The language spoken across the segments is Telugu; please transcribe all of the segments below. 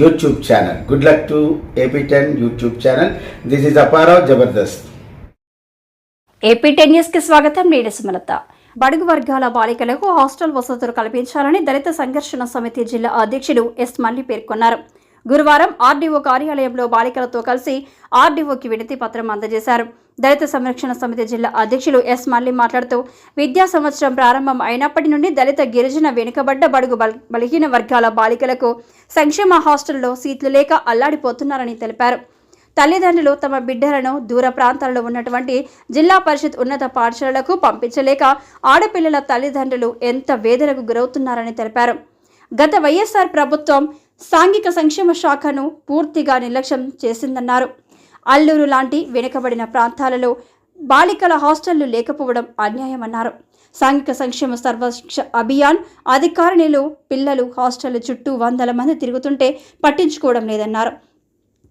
YouTube channel good luck to AP ten YouTube channel this is Apparao Jabardasth AP ten న్యూస్కి స్వాగతం. నేను సుమలత. బడుగు వర్గాల బాలికలకు హాస్టల్ వసతులు కల్పించాలని దళిత సంఘర్షణ సమితి జిల్లా అధ్యక్షుడు ఎస్ మల్లి పేర్కొన్నారు. గురువారం ఆర్డీఓ కార్యాలయంలో బాలికలతో కలిసి ఆర్డీఓకి వినతి పత్రం అందజేశారు. దళిత సంరక్షణ సమితి జిల్లా అధ్యక్షులు ఎస్ మల్లి మాట్లాడుతూ విద్యా సంవత్సరం ప్రారంభం అయినప్పటి నుండి దళిత గిరిజన వెనుకబడ్డ బడుగు బల- బలహీన వర్గాల బాలికలకు సంక్షేమ హాస్టల్లో సీట్లు లేక అల్లాడిపోతున్నారని తెలిపారు. తల్లిదండ్రులు తమ బిడ్డలను దూర ప్రాంతాల్లో ఉన్నటువంటి జిల్లా పరిషత్ ఉన్నత పాఠశాలలకు పంపించలేక ఆడపిల్లల తల్లిదండ్రులు ఎంత వేదనకు గురవుతున్నారని తెలిపారు. గత వైఎస్ఆర్ ప్రభుత్వం సాంఘిక సంక్షేమ శాఖను పూర్తిగా నిర్లక్ష్యం చేసిందన్నారు. అల్లూరు లాంటి వెనుకబడిన ప్రాంతాలలో బాలికల హాస్టళ్ళు లేకపోవడం అన్యాయమన్నారు. సాంఘిక సంక్షేమ సర్వశిక్ష అభియాన్ అధికారిణులు పిల్లలు హాస్టళ్ళ చుట్టూ వందల మంది తిరుగుతుంటే పట్టించుకోవడం లేదన్నారు.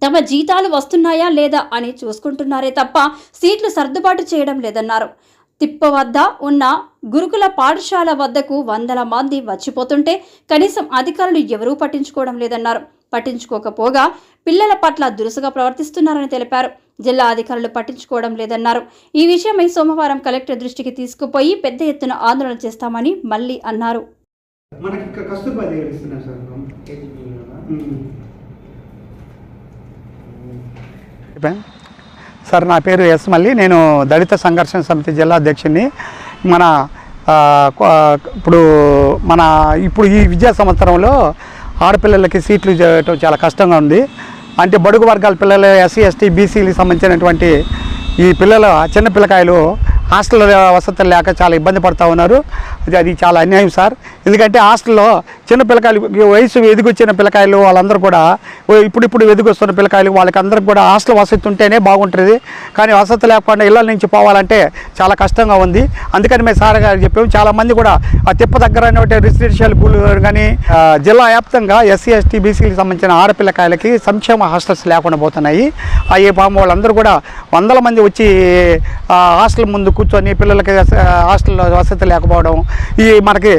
తమ జీతాలు వస్తున్నాయా లేదా అని చూసుకుంటున్నారే తప్ప సీట్లు సర్దుబాటు చేయడం లేదన్నారు. తిప్ప వద్ద ఉన్న గురుకుల పాఠశాల వద్దకు వందల మంది వచ్చిపోతుంటే కనీసం అధికారులు ఎవరూ పట్టించుకోవడం లేదన్నారు. పట్టించుకోకపోగా పిల్లల పట్ల దురుసుగా ప్రవర్తిస్తున్నారని తెలిపారు. జిల్లా అధికారులు పట్టించుకోవడం లేదన్నారు. ఈ విషయమై సోమవారం కలెక్టర్ దృష్టికి తీసుకుపోయి పెద్ద ఎత్తున ఆందోళన చేస్తామని మళ్ళీ అన్నారు. మనకి సార్ నా పేరు ఎస్ మల్లి. నేను దళిత సంఘర్షణ సమితి జిల్లా అధ్యక్షుడిని. మన ఇప్పుడు మన ఇప్పుడు ఈ విద్యా సంవత్సరంలో ఆడపిల్లలకి సీట్లు చేయటం చాలా కష్టంగా ఉంది. అంటే బడుగు వర్గాల పిల్లలు ఎస్సీ ఎస్టీ బీసీలకు సంబంధించినటువంటి ఈ పిల్లలు చిన్న పిల్లకాయలు హాస్టల్ వసతులు లేక చాలా ఇబ్బంది పడుతూ ఉన్నారు. అది అది చాలా అన్యాయం సార్. ఎందుకంటే హాస్టల్లో చిన్న పిల్లకాయలు వయసు ఎదిగొచ్చిన పిల్లకాయలు వాళ్ళందరూ కూడా ఇప్పుడిప్పుడు ఎదిగొస్తున్న పిల్లకాయలు వాళ్ళకి అందరికి కూడా హాస్టల్ వసతి ఉంటేనే బాగుంటుంది. కానీ వసతి లేకుండా ఇళ్ళ నుంచి పోవాలంటే చాలా కష్టంగా ఉంది. అందుకని మేము సార్ గారు చెప్పాము. చాలా మంది కూడా ఆ తిప్ప దగ్గర రెసిడెన్షియల్ కానీ జిల్లా వ్యాప్తంగా ఎస్సీ ఎస్టీ బీసీకి సంబంధించిన ఆడపిల్లకాయలకి సంక్షేమ హాస్టల్స్ లేకుండా పోతున్నాయి. ఆ పాము వాళ్ళందరూ కూడా వందల మంది వచ్చి హాస్టల్ ముందు కూర్చొని పిల్లలకి హాస్టల్లో వసతి లేకపోవడం ఈ మనకి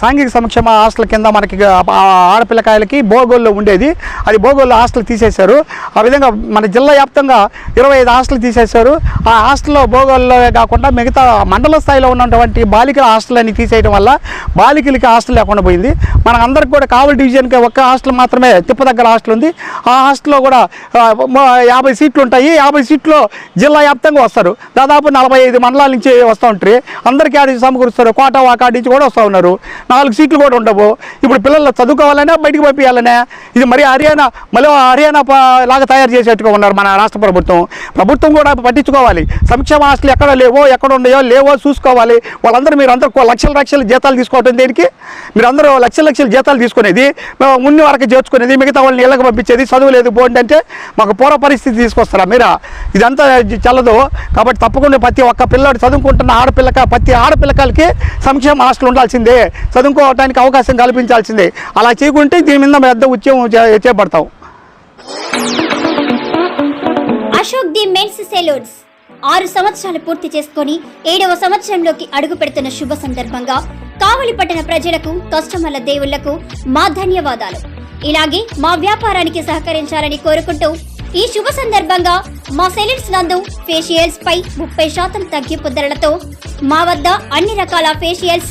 సాంఘిక సంక్షేమ హాస్టల్ కింద మనకి ఆడపిల్లకాయలకి బోగోల్లో ఉండేది. అది బోగోల్లో హాస్టల్ తీసేశారు. ఆ విధంగా మన జిల్లా వ్యాప్తంగా ఇరవై ఐదు హాస్టల్ తీసేశారు. ఆ హాస్టల్లో బోగోల్లో కాకుండా మిగతా మండల స్థాయిలో ఉన్నటువంటి బాలికల హాస్టల్ అని తీసేయడం వల్ల బాలికలకి హాస్టల్ లేకుండా పోయింది. మన అందరికి కూడా కావలి డివిజన్కి ఒక్క హాస్టల్ మాత్రమే తిప్ప దగ్గర హాస్టల్ ఉంది. ఆ హాస్టల్లో కూడా యాభై సీట్లు ఉంటాయి. యాభై సీట్లు జిల్లా వ్యాప్తంగా వస్తారు. దాదాపు నలభై ఐదు మండలాల నుంచి వస్తూ ఉంటారు. అందరికీ ఆడి సమకూరుస్తారు. కోట వాకాడి నుంచి కూడా చేస్తూ ఉన్నారు. నాలుగు సీట్లు కూడా ఉండవు. ఇప్పుడు పిల్లలు చదువుకోవాలనే బయటకు పంపించాలనే ఇది మరి హర్యానా మళ్ళీ హర్యానా లాగా తయారు చేసేట్టుగా ఉన్నారు మన రాష్ట్ర ప్రభుత్వం. ప్రభుత్వం కూడా పట్టించుకోవాలి. సంక్షేమ హాస్టల్ ఎక్కడ లేవో ఎక్కడ ఉన్నాయో లేవో చూసుకోవాలి. వాళ్ళందరూ మీరు అందరూ లక్షల లక్షల జీతాలు తీసుకోవటం దేనికి? మీరు అందరూ లక్షల లక్షల జీతాలు తీసుకునేది మేము ఉన్ని వరకు చేర్చుకునేది మిగతా వాళ్ళని ఇళ్ళకి పంపించేది చదువు లేదు బోండి అంటే మాకు పూర్వ పరిస్థితి తీసుకొస్తారా మీరా? ఇదంతా చల్లదు. కాబట్టి తప్పకుండా ప్రతి ఒక్క పిల్లాడు చదువుకుంటున్న ఆడపిల్లక ప్రతి ఆడపిల్లకాలకి సంక్షేమ హాస్టల్ ఉండాలి ఉండాల్సిందే చదువుకోవడానికి అవకాశం కల్పించాల్సిందే. అలా చేయకుంటే దీని మీద పెద్ద ఉద్యమం చేపడతాం. అశోక్ ది మెన్స్ సెలూన్స్ ఆరు సంవత్సరాలు పూర్తి చేసుకొని ఏడవ సంవత్సరంలోకి అడుగు పెడుతున్న శుభ సందర్భంగా కావలి పట్టణ ప్రజలకు కస్టమర్ల దేవుళ్ళకు మా ధన్యవాదాలు. ఇలాగే మా వ్యాపారానికి సహకరించాలని కోరుకుంటూ ఈ శుభ సందర్భంగా మా సెలూన్స్ నందు ఫేషియల్స్ పై ముప్పై శాతం తగ్గింపు ధరలతో మా వద్ద అన్ని రకాల ఫేషియల్స్